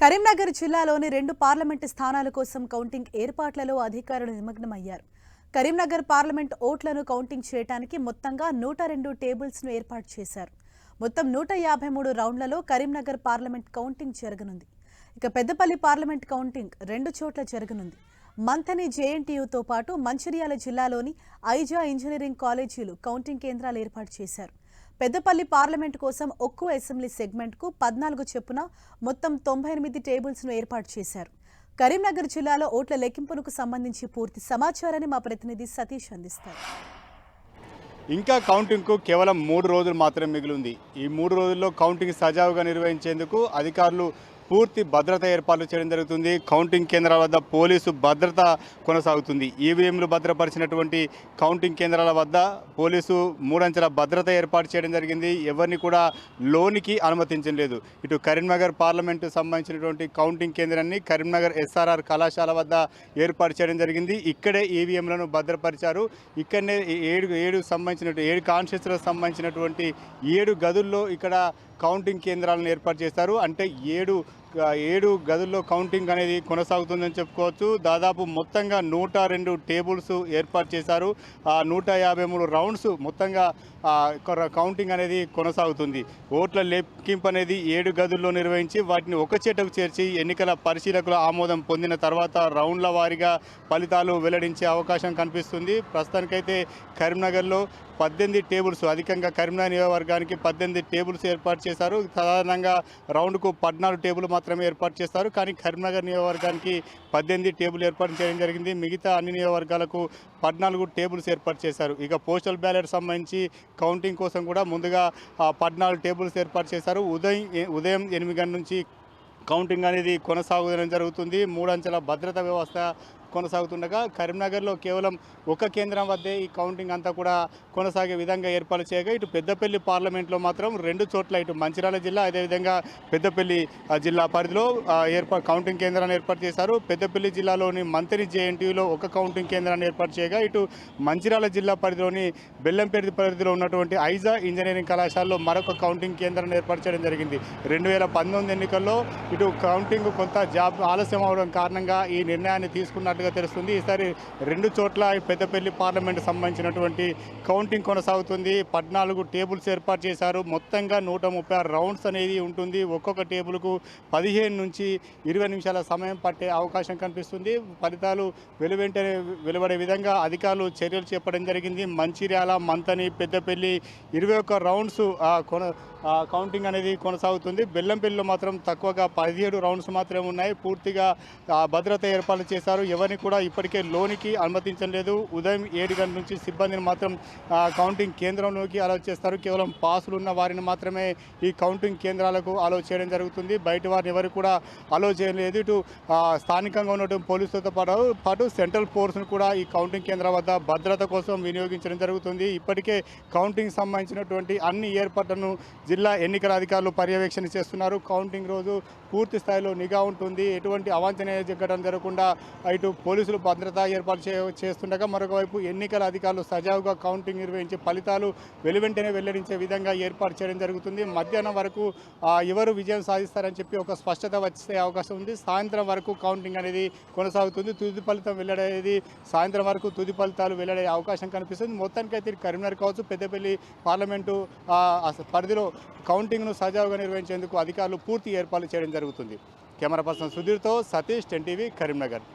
కరీంనగర్ జిల్లాలోని రెండు పార్లమెంటు స్థానాల కోసం కౌంటింగ్ ఏర్పాట్లలో అధికారులు నిమగ్నమయ్యారు. కరీంనగర్ పార్లమెంట్ ఓట్లను కౌంటింగ్ చేయడానికి మొత్తంగా నూట రెండు టేబుల్స్ను ఏర్పాటు చేశారు. మొత్తం నూట యాభై మూడు రౌండ్లలో కరీంనగర్ పార్లమెంట్ కౌంటింగ్ జరగనుంది. ఇక పెద్దపల్లి పార్లమెంట్ కౌంటింగ్ రెండు చోట్ల జరగనుంది. మంథని జేఎన్టీయూతో పాటు మంచిర్యాల జిల్లాలోని ఐజా ఇంజనీరింగ్ కాలేజీలు కౌంటింగ్ కేంద్రాలు ఏర్పాటు చేశారు. పెద్దపల్లి పార్లమెంట్ కోసం ఒక్కో అసెంబ్లీ సెగ్మెంట్కు పద్నాలుగు చొప్పున మొత్తం తొంభై ఎనిమిది టేబుల్స్ను ఏర్పాటు చేశారు. కరీంనగర్ జిల్లాలో ఓట్ల లెక్కింపునకు సంబంధించి పూర్తి సమాచారాన్ని మా ప్రతినిధి సతీష్ అందిస్తారు. ఇంకా కౌంటింగ్కు కేవలం మూడు రోజులు మాత్రమే మిగిలింది ఈ మూడు రోజుల్లో కౌంటింగ్ సజావుగా నిర్వహించేందుకు అధికారులు పూర్తి భద్రత ఏర్పాట్లు చేయడం జరుగుతుంది. కౌంటింగ్ కేంద్రాల వద్ద పోలీసు భద్రత కొనసాగుతుంది. ఈవీఎంలు భద్రపరిచినటువంటి కౌంటింగ్ కేంద్రాల వద్ద పోలీసు మూడంచెల భద్రత ఏర్పాటు చేయడం జరిగింది. ఎవరిని కూడా లోనికి అనుమతించలేదు ఇటు కరీంనగర్ పార్లమెంటు సంబంధించినటువంటి కౌంటింగ్ కేంద్రాన్ని కరీంనగర్ ఎస్ఆర్ఆర్ కళాశాల వద్ద ఏర్పాటు చేయడం జరిగింది. ఇక్కడే ఈవీఎంలను భద్రపరిచారు. ఇక్కడనే ఏడు ఏడు సంబంధించిన ఏడు కాన్షియస్లకు సంబంధించినటువంటి ఏడు గదుల్లో ఇక్కడ కౌంటింగ్ కేంద్రాలను ఏర్పాటు చేస్తారు. అంటే ఏడు ఏడు గదుల్లో కౌంటింగ్ అనేది కొనసాగుతుందని చెప్పుకోవచ్చు. దాదాపు మొత్తంగా నూట రెండు టేబుల్స్ ఏర్పాటు చేశారు. ఆ నూట యాభై మూడు రౌండ్స్ మొత్తంగా కౌంటింగ్ అనేది కొనసాగుతుంది. ఓట్ల లెక్కింపు అనేది ఏడు గదుల్లో నిర్వహించి వాటిని ఒక చేటకు చేర్చి ఎన్నికల పరిశీలకుల ఆమోదం పొందిన తర్వాత రౌండ్ల వారీగా ఫలితాలు వెల్లడించే అవకాశం కనిపిస్తుంది. ప్రస్తుతానికైతే కరీంనగర్లో పద్దెనిమిది టేబుల్స్ అధికంగా కరీంనగర్ నియోజకవర్గానికి పద్దెనిమిది టేబుల్స్ ఏర్పాటు చేశారు. సాధారణంగా రౌండ్కు పద్నాలుగు టేబుల్ మాత్రమే ఏర్పాటు చేస్తారు. కానీ కరీంనగర్ నియోజకవర్గానికి పద్దెనిమిది టేబుల్ ఏర్పాటు చేయడం జరిగింది. మిగతా అన్ని నియోజకవర్గాలకు పద్నాలుగు టేబుల్స్ ఏర్పాటు చేశారు. ఇక పోస్టల్ బ్యాలెట్ సంబంధించి కౌంటింగ్ కోసం కూడా ముందుగా పద్నాలుగు టేబుల్స్ ఏర్పాటు చేశారు. ఉదయం ఉదయం ఎనిమిది గంటల నుంచి కౌంటింగ్ అనేది కొనసాగడం జరుగుతుంది. మూడంచెల భద్రతా వ్యవస్థ కొనసాగుతుండగా కరీంనగర్లో కేవలం ఒక కేంద్రం వద్దే ఈ కౌంటింగ్ అంతా కూడా కొనసాగే విధంగా ఏర్పాటు చేయగా ఇటు పెద్దపల్లి పార్లమెంట్లో మాత్రం రెండు చోట్ల ఇటు మంచిర్యాల జిల్లా అదేవిధంగా పెద్దపల్లి జిల్లా పరిధిలో ఏర్పాటు కౌంటింగ్ కేంద్రాన్ని ఏర్పాటు చేశారు. పెద్దపల్లి జిల్లాలోని మంత్రి జేఎన్టీయూలో ఒక కౌంటింగ్ కేంద్రాన్ని ఏర్పాటు చేయగా ఇటు మంచిర్యాల జిల్లా పరిధిలోని బెల్లంపేట పరిధిలో ఉన్నటువంటి ఐజా ఇంజనీరింగ్ కళాశాలలో మరొక కౌంటింగ్ కేంద్రాన్ని ఏర్పాటు చేయడం జరిగింది. రెండు వేల పంతొమ్మిది ఎన్నికల్లో ఇటు కౌంటింగ్ కొంత జాబ్ ఆలస్యం అవడం కారణంగా ఈ నిర్ణయాన్ని ఉన్నట్టుగా తెలుస్తుంది. ఈసారి రెండు చోట్ల పెద్దపల్లి పార్లమెంట్ సంబంధించినటువంటి కౌంటింగ్ కొనసాగుతుంది. పద్నాలుగు టేబుల్స్ ఏర్పాటు చేశారు. మొత్తంగా నూట ముప్పై ఆరు రౌండ్స్ అనేది ఉంటుంది. ఒక్కొక్క టేబుల్కు పదిహేను నుంచి ఇరవై నిమిషాల సమయం పట్టే అవకాశం కనిపిస్తుంది. ఫలితాలు వెలువెంటనే వెలువడే విధంగా అధికారులు చర్యలు చేపట్టడం జరిగింది. మంచిర్యాల మంతని పెద్దపల్లి ఇరవై ఒక్క రౌండ్స్ కొన కౌంటింగ్ అనేది కొనసాగుతుంది. బెల్లంపల్లిలో మాత్రం తక్కువగా పదిహేడు రౌండ్స్ మాత్రమే ఉన్నాయి. పూర్తిగా భద్రత ఏర్పాట్లు చేశారు. ఎవరిని కూడా ఇప్పటికే లోనికి అనుమతించలేదు ఉదయం ఏడు గంటల నుంచి సిబ్బందిని మాత్రం కౌంటింగ్ కేంద్రంలోకి అలౌ చేస్తారు. కేవలం పాసులు ఉన్న వారిని మాత్రమే ఈ కౌంటింగ్ కేంద్రాలకు అలౌ చేయడం జరుగుతుంది. బయట వారిని ఎవరు కూడా అలౌ చేయలేదు ఇటు స్థానికంగా ఉన్నటువంటి పోలీసులతో పాటు పాటు సెంట్రల్ ఫోర్స్ను కూడా ఈ కౌంటింగ్ కేంద్రం వద్ద భద్రత కోసం వినియోగించడం జరుగుతుంది. ఇప్పటికే కౌంటింగ్ సంబంధించినటువంటి అన్ని ఏర్పాట్లను జిల్లా ఎన్నికల అధికారులు పర్యవేక్షణ చేస్తున్నారు. కౌంటింగ్ రోజు పూర్తి స్థాయిలో నిఘా ఉంటుంది. ఎటువంటి అవాంఛనీయ జరగడం జరగకుండా ఇటు పోలీసులు భద్రత ఏర్పాటు చే చేస్తుండగా మరొకవైపు ఎన్నికల అధికారులు సజావుగా కౌంటింగ్ నిర్వహించి ఫలితాలు వెలువెంటనే వెల్లడించే విధంగా ఏర్పాటు చేయడం జరుగుతుంది. మధ్యాహ్నం వరకు ఎవరు విజయం సాధిస్తారని చెప్పి ఒక స్పష్టత వచ్చే అవకాశం ఉంది. సాయంత్రం వరకు కౌంటింగ్ అనేది కొనసాగుతుంది. తుది ఫలితం వెల్లడేది సాయంత్రం వరకు తుది ఫలితాలు వెల్లడే అవకాశం కనిపిస్తుంది. మొత్తానికైతే కరీంనగర్ కావచ్చు పెద్దపల్లి పార్లమెంటు పరిధిలో కౌంటింగ్ను సజావుగా నిర్వహించేందుకు అధికారులు పూర్తి ఏర్పాట్లు చేయడం జరుగుతుంది. కెమెరా పర్సన్ సుధీర్తో సతీష్ టెన్ టీవీ కరీంనగర్.